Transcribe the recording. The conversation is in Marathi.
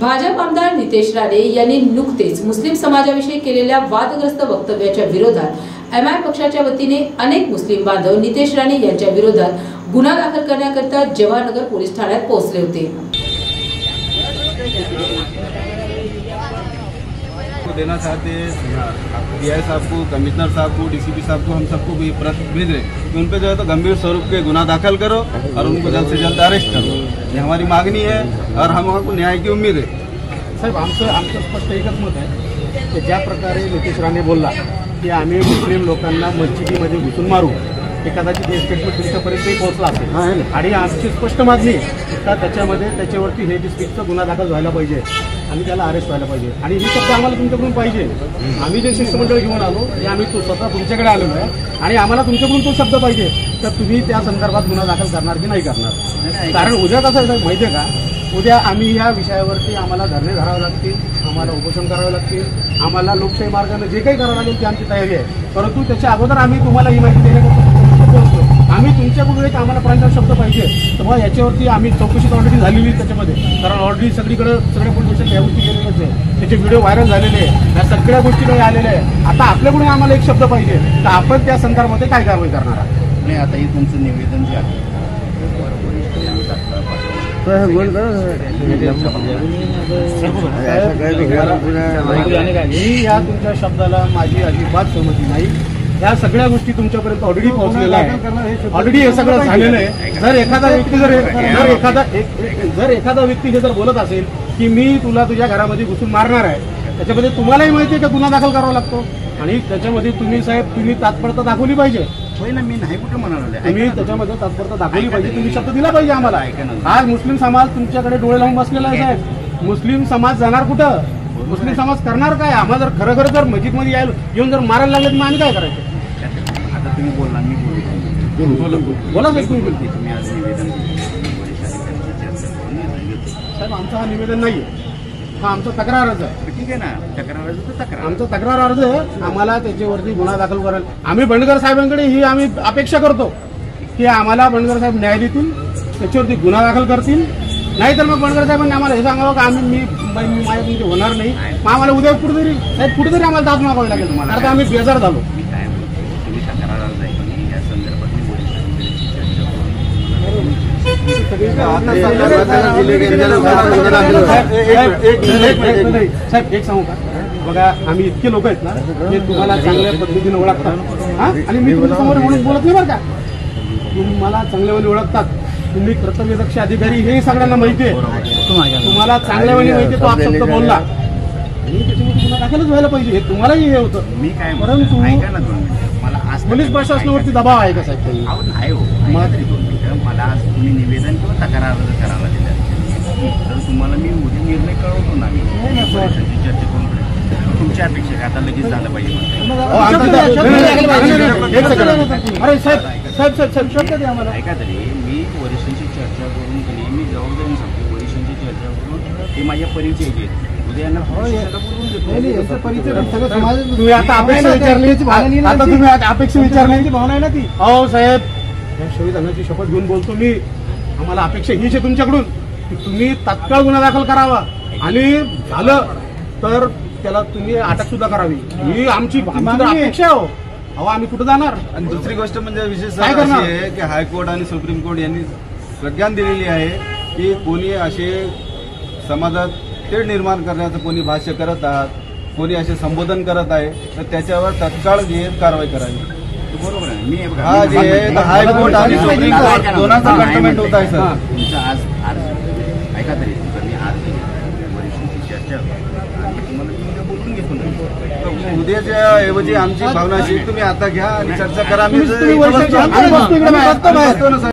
भाजप आमदार नितेश राणे यांनी नुकतेच मुस्लिम समाजाविषयी केलेल्या वादग्रस्त वक्तव्याच्या विरोधात एम आय पक्षाच्या वतीने अनेक मुस्लिम बांधव नितेश राणे यांच्या विरोधात गुन्हा दाखल करण्याकरिता जवाहरनगर पोलीस ठाण्यात पोहोचले होते. देना चाहते हैं। डी आई साहब को कमिश्नर साहब को डीसीपी साहब को, हम सबको भी प्रत भेज। रहे हैं कि उन पे जो है तो गंभीर स्वरूप के गुना दाखल करो और उनको जल्द से जल्द अरेस्ट करो। ये हमारी मांगणी है और हम वहाँ को न्याय की उम्मीद है। साहेब आमचं आमचं स्पष्ट एकच मत आहे की ज्या प्रकारे नितीश राणे बोलला की आम्ही मुस्लिम लोकांना मस्जिदीमध्ये घुसून मारू हे कदाचित हे स्टेटमेंट तुमच्यापर्यंतही पोहोचला असेल. आणि आमची स्पष्ट मागणी का त्याच्यामध्ये त्याच्यावरती हे डिस्ट्रिक्टचा गुन्हा दाखल व्हायला पाहिजे आणि त्याला अरेस्ट व्हायला पाहिजे. आणि ही शब्द आम्हाला तुमच्याकडून पाहिजे. आम्ही जे शिष्टमंडळ घेऊन आलो हे आम्ही तो स्वतः तुमच्याकडे आलेलो आहे. आणि आम्हाला तुमच्याकडून तो शब्द पाहिजे. तर तुम्ही त्या संदर्भात गुन्हा दाखल करणार की नाही करणार? कारण उद्या कसं माहिती आहे का? उद्या आम्ही या विषयावरती आम्हाला धरणे धरावे लागतील आम्हाला उपोषण करावे लागतील आम्हाला लोकशाही मार्गाने जे काही करावं लागेल ती आमची तयारी आहे. परंतु त्याच्या अगोदर आम्ही तुम्हाला ही माहिती देण्याकरता पोहोचतो आम्ही तुमच्याकडून एक आम्हाला प्रांतात शब्द पाहिजे तर मग याच्यावरती आम्ही चौकशी ऑलरेडी झालेली आहे त्याच्यामध्ये कारण ऑलरेडी सगळीकडे सगळ्या पोलीस स्टेशन या गोष्टी गेलेल्याच आहे त्याचे व्हिडिओ व्हायरल झालेले आहे या सगळ्या गोष्टी काही आलेल्या आहे आता आपल्याकडून आम्हाला एक शब्द पाहिजे तर आपण त्या संदर्भामध्ये काय कारवाई करणार आहात नाही आता हे तुमचं निवेदन जे आहे. मी या तुमच्या शब्दाला माझी अजिबात सहमती नाही या सगळ्या गोष्टी तुमच्यापर्यंत ऑलरेडी पोहोचलेल्या आहे ऑलरेडी हे सगळं झालेलं आहे. जर एखादा व्यक्ती जर जर एखादा जर एखादा व्यक्ती हे जर बोलत असेल की मी तुला तुझ्या घरामध्ये घुसून मारणार आहे त्याच्यामध्ये तुम्हालाही माहिती आहे का गुन्हा दाखल करावा लागतो? आणि त्याच्यामध्ये तुम्ही साहेब तुम्ही तात्परता दाखवली पाहिजे. मी नाही कुठं म्हणाले तुम्ही त्याच्यामध्ये तात्परता दाखवली पाहिजे. तुम्ही शब्द दिला पाहिजे आम्हाला. आज मुस्लिम समाज तुमच्याकडे डोळे लावून बसलेला आहे साहेब. मुस्लिम समाज जाणार कुठं? मुस्लिम समाज करणार काय? आम्हाला जर खरं खरं जर मस्जिदमध्ये यायला येऊन जर मारायला लागले तर मग आम्ही काय करायचं? आता तुम्ही बोलला मी बोलतो बोला साहेब तुम्ही आज निवेदन. साहेब आमचं हा निवेदन नाही हा आमचा तक्रार अर्ज आहे. ठीक आहे ना. तक्रार तर तक्रार. आमचा तक्रार अर्ज आहे. आम्हाला त्याच्यावरती गुन्हा दाखल कराल आम्ही बंडगर साहेबांकडे ही आम्ही अपेक्षा करतो की आम्हाला बंडगर साहेब न्याय देतील त्याच्यावरती गुन्हा दाखल करतील. नाहीतर मग बंडगर साहेबांनी आम्हाला हे सांगावं की आम्ही मी मी- मी माझ्याकडून ते होणार नाही. मग आम्हाला उद्या कुठेतरी साहेब कुठेतरी आम्हाला दाद मागावी लागेल तुम्हाला. आता आम्ही बेजार झालो मी काय म्हणतो तुम्ही तक्रार अर्ज आहे की नाही, या संदर्भात मी वरिष्ठ अधिकाऱ्यांची चर्चा करून साहेब एक सांगू का बघा आम्ही इतके लोक आहेत ना हे तुम्हाला चांगल्या पद्धतीने ओळखतात. हा? आणि मी तुमच्यासमोर म्हणून बोलत नाही बरं का? तुम्हाला चांगल्या वेळी ओळखतात. तुम्ही कर्तव्यदक्ष अधिकारी हे सगळ्यांना माहिती आहे. तुम्हाला चांगल्या वेळी माहिती आहे, तो आपशब्द बोलला. आणि त्याच्यामध्ये दाखलच व्हायला पाहिजे. हे तुम्हालाही हे होतं. मी काय परंतु पोलीस प्रशासनावरती दबाव आहे का साहेब? काही हो. मला अर्ज करायला दिला तर तुम्हाला मी उद्या निर्णय कळवतो ना. मी चर्चा करून तुमच्या अपेक्षा काय आता लगेच झालं पाहिजे ऐका तरी. मी वरिष्ठांची चर्चा करून तरी मी जबाबदारी सांगतो वरिष्ठांची चर्चा करून ते माझ्या परिचय घेतो. तुम्ही आता अपेक्षा विचारली आता तुम्ही आता अपेक्षा विचारण्याची भावना आहे ना ती? अहो साहेब. या संविधानाची शपथ घेऊन बोलतो मी. आम्हाला अपेक्षा हीच आहे तुमच्याकडून की तुम्ही तात्काळ गुन्हा दाखल करावा. आणि झालं तर त्याला तुम्ही अटक सुद्धा करावी. ही आमची अपेक्षा आहे हो. अहो आम्ही कुठं जाणार? आणि दुसरी गोष्ट म्हणजे विशेष काय अशी करणार? आहे की हायकोर्ट आणि सुप्रीम कोर्ट यांनी प्रज्ञान दिलेली आहे की कोणी असे समाजात तेढ निर्माण करण्याचं कोणी भाष्य करत आहात कोणी असे संबोधन करत आहे तर त्याच्यावर तत्काळ घेत कारवाई करावी. बरोबर? मी हे हा मी जे हायकोर्ट आणि सुप्रीम ना, कोर्ट. दोनांचा कंटमेंट होत आहे. सर. तुमचा आज अर्ज ऐका तरी तुमचा मी अर्ज घेतो वरिष्ठांची चर्चा आणि तुम्हाला मी उद्या बोलून घेतो ना. उद्याच्या ऐवजी आमची भावना अशी तुम्ही आता घ्या आणि चर्चा करा. आम्ही आम्ही बसतो ना.